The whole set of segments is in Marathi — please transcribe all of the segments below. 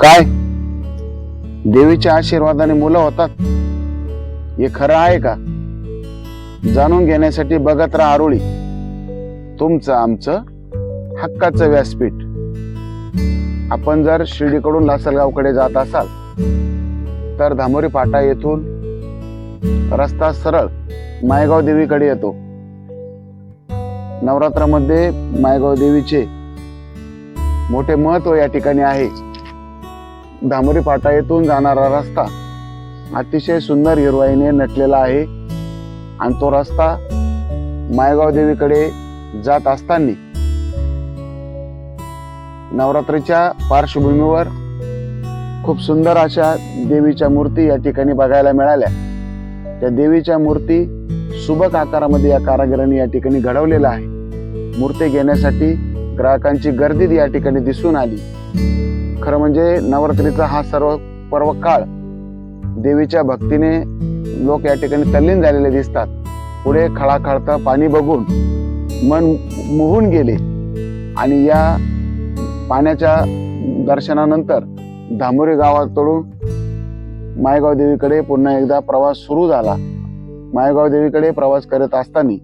काय? देवीच्या आशीर्वादाने मुलं होतात. हे खरं आहे का? जाणून घेण्यासाठी बघत राहा आरोळी. तुमचं आमचं हक्काचं व्यासपीठ. आपण जर शिर्डीकडून लासलगावकडे जात असाल तर धामोरी फाटा येथून रस्ता सरळ मायगाव देवीकडे येतो. नवरात्रामध्ये मायगाव देवीचे मोठे महत्त्व या ठिकाणी आहे. धामोरी फाटा येथून जाणारा रस्ता अतिशय सुंदर हिरवाईने नटलेला आहे. आणि तो रस्ता मायगाव देवीकडे जात असताना नवरात्रीच्या पार्श्वभूमीवर खूप सुंदर अशा देवीच्या मूर्ती या ठिकाणी बघायला मिळाल्या. त्या देवीच्या मूर्ती सुबक आकारामध्ये या कारागिरांनी या ठिकाणी घडवलेल्या आहे मूर्ती घेण्यासाठी ग्राहकांची गर्दी या ठिकाणी दिसून आली. खरं म्हणजे नवरात्रीचा हा सर्व पर्व काळ देवीच्या भक्तीने लोक या ठिकाणी तल्लीन झालेले दिसतात. पुढे खळाखळता पाणी बघून मन मोहून गेले आणि या पाण्याच्या दर्शनानंतर धामोरी गावाकडून मायगाव देवीकडे पुन्हा एकदा प्रवास सुरू झाला. मायगाव देवीकडे प्रवास करत असताना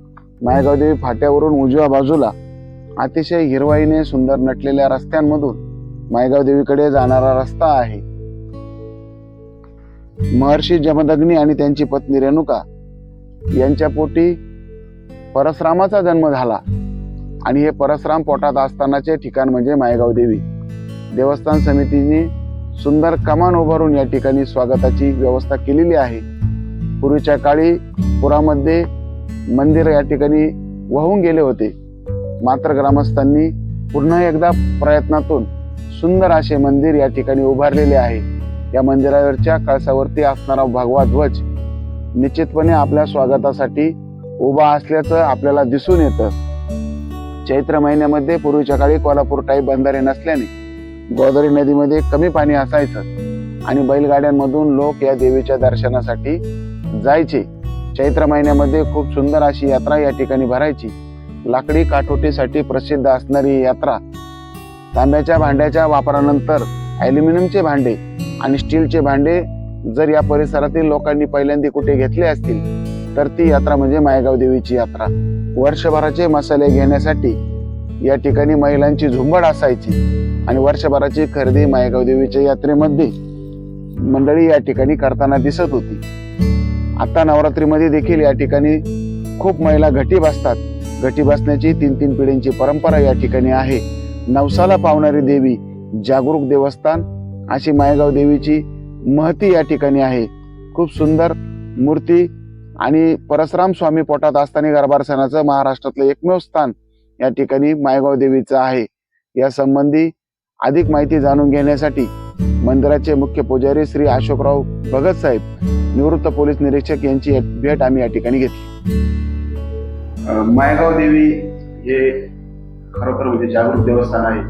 मायगाव देवी फाट्यावरून उजव्या बाजूला अतिशय हिरवाईने सुंदर नटलेल्या रस्त्यांमधून मायगाव देवीकडे जाणारा रस्ता आहे. महर्षी जमदग्नी आणि त्यांची पत्नी रेणुका यांच्या पोटी परशुरामाचा जन्म झाला. आणि हे परशुराम पोटात असतानाचे ठिकाण म्हणजे मायगाव देवी. देवस्थान समितीने सुंदर कमान उभारून या ठिकाणी स्वागताची व्यवस्था केलेली आहे. पूर्वीच्या काळी पुरामध्ये मंदिर या ठिकाणी वाहून गेले होते. मात्र ग्रामस्थांनी पुन्हा एकदा प्रयत्नातून सुंदर असे मंदिर या ठिकाणी उभारलेले आहे. या मंदिरावरच्या कळसावरती असणारा भगवा ध्वज निश्चितपणे आपल्या स्वागतासाठी उभा असल्याचं आपल्याला दिसून येतं. चैत्र महिन्यामध्ये पूर्वीच्या काळी कोल्हापूर टाईप बंधारे नसल्याने गोदावरी नदीमध्ये कमी पाणी असायचं आणि बैलगाड्यांमधून लोक या देवीच्या दर्शनासाठी जायचे. चैत्र महिन्यामध्ये खूप सुंदर अशी यात्रा या ठिकाणी भरायची. लाकडी काठोटीसाठी प्रसिद्ध असणारी यात्रा तांब्याच्या भांड्याच्या वापरानंतर ॲल्युमिनियमचे भांडे आणि स्टीलचे भांडे जर या परिसरातील लोकांनी पहिल्यांदा कुठे घेतले असतील तर ती यात्रा म्हणजे मायगाव देवीची यात्रा. वर्षभराचे मसाले घेण्यासाठी या ठिकाणी महिलांची झुंबड असायची आणि वर्षभराची खरेदी मायगाव देवीच्या यात्रेमध्ये मंडळी या ठिकाणी करताना दिसत होती. आता नवरात्रीमध्ये देखील या ठिकाणी खूप महिला घटी बसतात. घटी बसण्याची तीन तीन पिढींची परंपरा या ठिकाणी आहे. नवसाला पावणारी देवी जागरूक देवस्थान अशी मायगाव देवीची महती या ठिकाणी आहे. खूप सुंदर मूर्ती आणि परशुराम स्वामी पोटात असताना गरबार सणाचं महाराष्ट्रातलं एकमेव स्थान या ठिकाणी मायगाव देवीचं आहे. या संबंधी अधिक माहिती जाणून घेण्यासाठी मंदिराचे मुख्य पुजारी श्री अशोकराव भगत साहेब निवृत्त पोलीस निरीक्षक यांची भेट आम्ही या ठिकाणी घेतली. मायगाव देवी हे खरोखर म्हणजे जागृत देवस्थान आहे.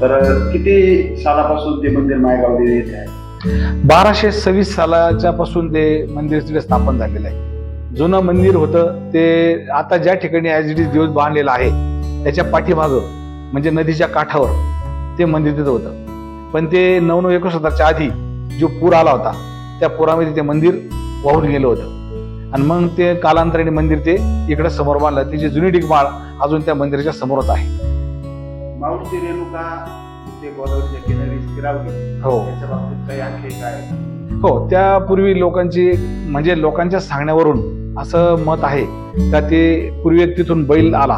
तर किती सालापासून ते मंदिर मायगाव देवी येथे आहे? बाराशे सव्वीस सालाच्या पासून ते मंदिर तिथे स्थापन झालेलं आहे. जुनं मंदिर होतं ते आता ज्या ठिकाणी ॲज इट इज दिवस बांधलेलं आहे त्याच्या पाठीमागं म्हणजे नदीच्या काठावर ते मंदिर तिथं होतं. पण ते नऊ नऊ एकोणसत्तरच्या आधी जो पूर आला होता त्या पुरामध्ये ते मंदिर वाहून गेलं होतं. आणि मग ते कालांतराने मंदिर ते इकडे समोर बांधलं. त्याची जुनी डिगमाळ अजून त्या मंदिराच्या समोरच आहे. माऊलीची रेणुका ते गोदावरीच्या किनारी स्थिरावली. हो. त्याच्या बाबतीत काही आणखी काय हो त्यापूर्वी लोकांची म्हणजे लोकांच्या सांगण्यावरून असं मत आहे का ते पूर्वी एक तिथून बैल आला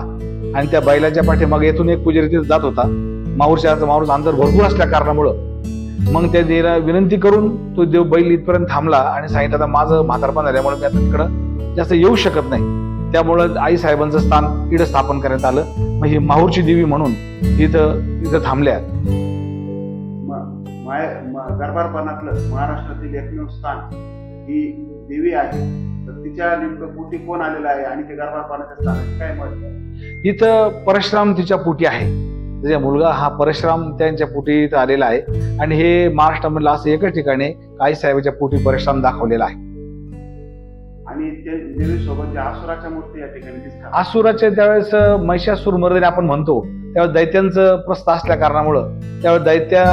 आणि त्या बैलाच्या पाठीमागे येथून एक पुजारी तिथे जात होता. माऊरच्या माऊरचं अंतर भरपूर असल्या कारणामुळं मग त्या देवाला विनंती करून तो देव बैल इथपर्यंत थांबला आणि सांगितलं आता माझं म्हातारपण झाल्यामुळे मी आता तिकडं जास्त येऊ शकत नाही. त्यामुळं आई साहेबांचं स्थान इथं स्थापन करण्यात आलं. मग ही माहूरची देवी म्हणून इथं इथं थांबल्या. दरबारपणातलं महाराष्ट्रातील एकमेव स्थान ही देवी आहे. तर तिच्या नेमकं पोटी कोण आलेलं आहे आणि ते दरबारपणाच्या स्थानाचे काय आहे? इथं परशुराम तिच्या पोटी आहे. त्याचा मुलगा हा परशुराम त्यांच्या पोटी इथं आलेला आहे. आणि हे महाराष्ट्रामधलं असं एकच ठिकाणी काही साहेबाच्या पोटी परशुराम दाखवलेला आहे. आणि आसुराच्या मूर्ती या ठिकाणी दिसतात. आसुराच्या त्यावेळेस महिषासूर मर्दिनी आपण म्हणतो त्यावेळेस दैत्यांचं प्रस्थ असल्या कारणामुळं त्यावेळेस दैत्या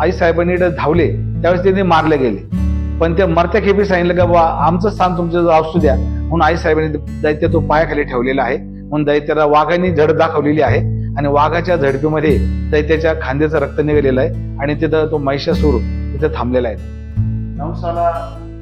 आई साहेबांनी धावले त्यावेळेस त्यांनी मारले गेले. पण त्या मरत्या खेपी सांगितलं का बाबा आमचं स्थान तुमचं असू द्या. म्हणून आई साहेबांनी दैत्य तो पायाखाली ठेवलेला आहे. म्हणून दैत्याला वाघाने झड दाखवलेली आहे. आणि वाघाच्या झडपीमध्ये दैत्याच्या खांद्याचं रक्त निघालेलं आहे आणि तिथं तो महिषासूर तिथं थांबलेला आहे. नवसाला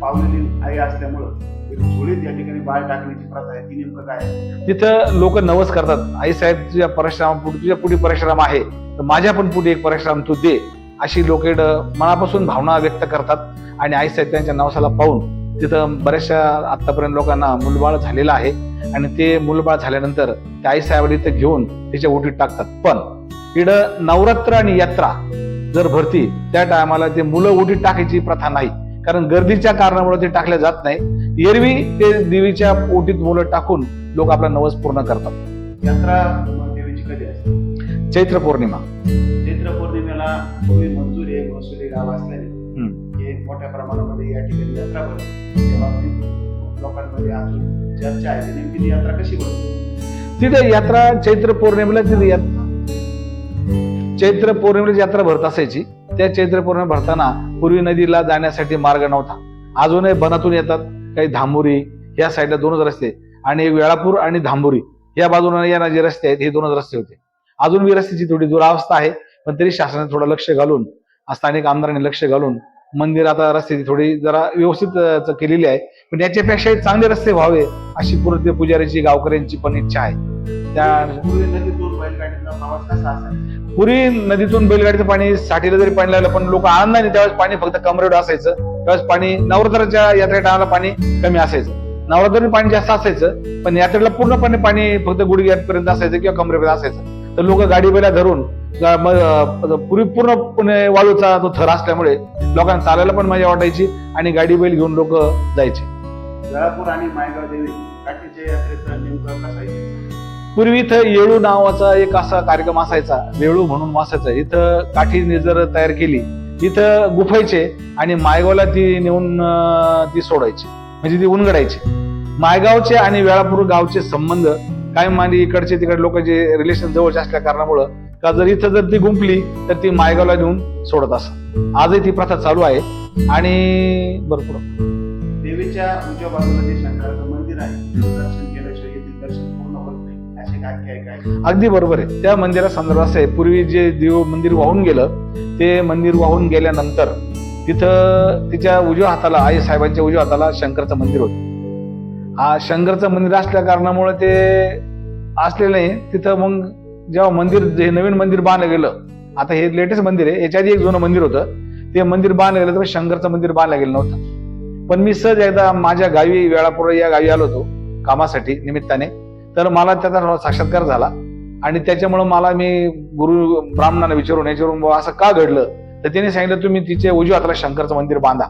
पावलेली आई असल्यामुळं एक झोळीत या ठिकाणी बाळ टाकण्याची प्रथा आहे. ती नेमकं काय आहे? तिथं लोक नवस करतात. आई साहेब तुझ्या परश्रम तुझ्या पुढे परिश्रम आहे. तर माझ्या पण पुढे एक परिश्रम तू दे. अशी लोक मनापासून भावना व्यक्त करतात. आणि आई साहेब त्यांच्या नवसाला पाहून तिथं बऱ्याचशा आतापर्यंत लोकांना मुलबाळ झालेलं आहे. आणि ते मुलबाळ झाल्यानंतर त्या आई साहेबांनी ते घेऊन त्याच्या ओटीत टाकतात. पण इकडं नवरात्र आणि यात्रा जर भरती त्या टायमाला ते मुलं ओटीत टाकायची प्रथा नाही. कारण गर्दीच्या कारणामुळे ते टाकल्या जात नाही. एरवी ते देवीच्या ओटीत मुलं टाकून लोक आपला नवस पूर्ण करतात. यात्रा देवीची कधी असते? चैत्र पौर्णिमा. चैत्र पौर्णिमेला मंजुरी गाव असल्याने? मोठ्या प्रमाणामध्ये या ठिकाणी यात्रा भरते बाबतीत लोकांमध्ये अजून चर्चा आहे. की नेमकी ती यात्रा कशी भरते तिथे यात्रा चैत्र पौर्णिमेला तिथे चैत्र पौर्णिमेला यात्रा भरत असायची. त्या चैत्र पौर्णिमा भरताना पूर्वी नदीला जाण्यासाठी मार्ग नव्हता. अजूनही बनातून येतात काही धांबुरी या साईडला दोनच रस्ते आणि वेळापूर आणि धांबुरी. या बाजूने येणारे जे रस्ते आहेत हे दोनच रस्ते होते. अजून बी रस्त्याची थोडी दुरावस्था आहे पण तरी शासनाने थोडं लक्ष घालून स्थानिक आमदारांनी लक्ष घालून मंदिर आता रस्त्याची थोडी जरा व्यवस्थित केलेली आहे. पण याच्यापेक्षाही चांगले रस्ते व्हावे अशी पूर्ण पुजाऱ्याची गावकऱ्यांची पण इच्छा आहे. त्या पूर्वी नदीतून बैलगाडीचा पाणी साठीला जरी पाणी लागलं पण लोक आनंदाने त्यावेळेस पाणी फक्त कमरेड असायचं. त्यावेळेस पाणी नवरात्राच्या यात्रे टायमाला पाणी कमी असायचं. नवरात्री पाणी जास्त असायचं पण यात्रेला पूर्णपणे पाणी फक्त गुडघ्यापर्यंत असायचं किंवा कमरेपर्यंत असायचं. तर लोक गाडी बैला धरून पूर्वी पूर्णपणे वाळूचा तो थर असल्यामुळे लोकांना चालायला पण मजा वाटायची आणि गाडी बैल घेऊन लोक जायचे. वेळापूर आणि मायगाव देवी? पूर्वी इथं येळू नावाचा एक असा कार्यक्रम असायचा वेळू म्हणून असायचा. इथं काठी जर तयार केली इथं गुफायचे आणि मायगावला ती नेऊन ती सोडायची म्हणजे ती उनगडायची. मायगावचे आणि वेळापूर गावचे संबंध काय मांडी इकडचे तिकडे लोकांचे रिलेशन जवळचे असल्या कारणामुळं का जर इथं जर ती गुंपली तर ती मायगावला नेऊन सोडत असत आजही ती प्रथा चालू आहे. आणि भरपूर देवीच्या उजव्या बाजूला जे शंकराचं मंदिर आहे दर्शन केल्याशिवाय येथील दर्शन पूर्ण होत नाही. अशी काय काय काय? अगदी बरोबर आहे. त्या मंदिरा संदर्भात असं आहे. पूर्वी जे देव मंदिर वाहून गेलं ते मंदिर वाहून गेल्यानंतर तिथं तिच्या उजव्या हाताला आई साहेबांच्या उजव्या हाताला शंकरचं मंदिर होतं. हा शंकरचं मंदिर असल्या कारणामुळे ते असलेलं नाही. तिथं मग जेव्हा मंदिर जे नवीन मंदिर बांधलं गेलं आता हे लेटेस्ट मंदिर आहे. याच्या आधी एक जुनं मंदिर होतं. ते मंदिर बांधलं गेलं तर शंकरचं मंदिर बांधलं गेलं नव्हतं. पण मी सहज एकदा माझ्या गावी वेळापूर या गावी आलो होतो कामासाठी निमित्ताने. तर मला त्याचा साक्षात्कार झाला. आणि त्याच्यामुळे मला मी गुरु ब्राह्मणांना विचारून याच्यावरून असं का घडलं? तर त्याने सांगितलं तुम्ही तिच्या उजव्या हाताला शंकरचं मंदिर बांधा.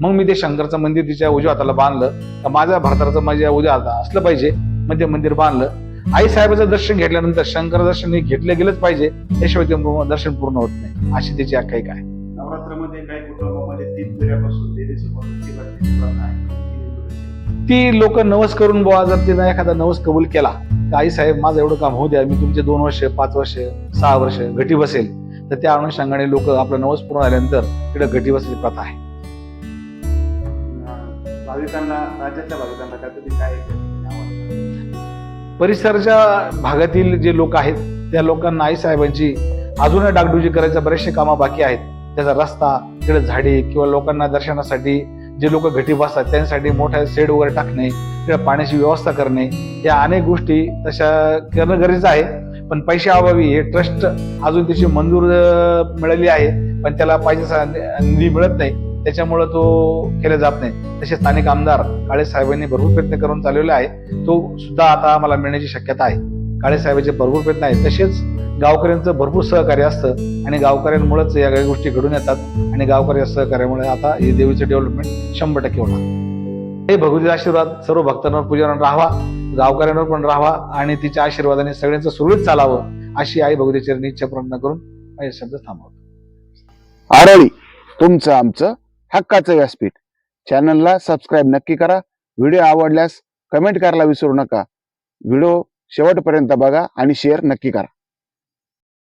मग मी ते शंकरचं मंदिर तिच्या उजव्या हाताला बांधलं. तर माझ्या भारताचं माझ्या उजव्या हाता असलं पाहिजे मग ते मंदिर बांधलं. आई साहेबाचं दर्शन घेतल्यानंतर शंकर दर्शन हे घेतलं गेलंच पाहिजे त्याशिवाय ते दर्शन पूर्ण होत नाही. अशी त्याची आख्यायिका आहे. नवरात्रामध्ये काही कुटुंबामध्ये तीन ती लोक नवस करून बुवा जर तिनं एखादा नवस कबूल केला तर आई साहेब माझं एवढं काम होऊ द्या मी तुमचे दोन वर्ष पाच वर्ष सहा वर्ष घटी बसेल. तर त्या अनुषंगाने लोक आपला नवस पूर्ण झाल्यानंतर तिकडे घटी बसायची प्रथा आहे. भाविकांना राज्यातल्या भाविकांना काय तुम्ही काय परिसरच्या भागातील जे लोक आहेत त्या लोकांना आई साहेबांची अजूनही डागडुजी करायच्या बरेचसे कामं बाकी आहेत. त्याचा रस्ता तिकडे झाडे किंवा लोकांना दर्शनासाठी जे लोक घटी बसतात त्यांसाठी मोठ्या शेड वगैरे टाकणे तिकडे पाण्याची व्यवस्था करणे या अनेक गोष्टी तशा करणं गरजेचं आहे. पण पैशा अभावी हे ट्रस्ट अजून त्याची मंजूर मिळाली आहे. पण त्याला पाहिजे निधी मिळत नाही. त्याच्यामुळं तो केला जात नाही. तसे स्थानिक आमदार काळे साहेबांनी भरपूर प्रयत्न करून चालवले आहे. तो सुद्धा आता आम्हाला मिळण्याची शक्यता आहे. काळे साहेबांचे भरपूर प्रयत्न आहेत. तसेच गावकऱ्यांचं भरपूर सहकार्य असतं आणि गावकऱ्यांमुळेच या काही गोष्टी घडून येतात आणि गावकऱ्या सहकार्यामुळे आता हे देवीचं डेव्हलपमेंट शंभर टक्के होणार. हे भगवतीचा आशीर्वाद सर्व भक्तांवर पूजनावर राहावा गावकऱ्यांवर पण राहावा आणि तिच्या आशीर्वादाने सगळ्यांचं सुरळीत चालावं अशी आई भगवतीचरणी इच्छा प्रार्थना करून माझे शब्द थांबवतो. आरळी तुमचं आमचं. हक्काचं व्यासपीठ. चॅनलला सबस्क्राईब नक्की करा. व्हिडिओ आवडल्यास कमेंट करायला विसरू नका. व्हिडिओ शेवटपर्यंत बघा आणि शेअर नक्की करा.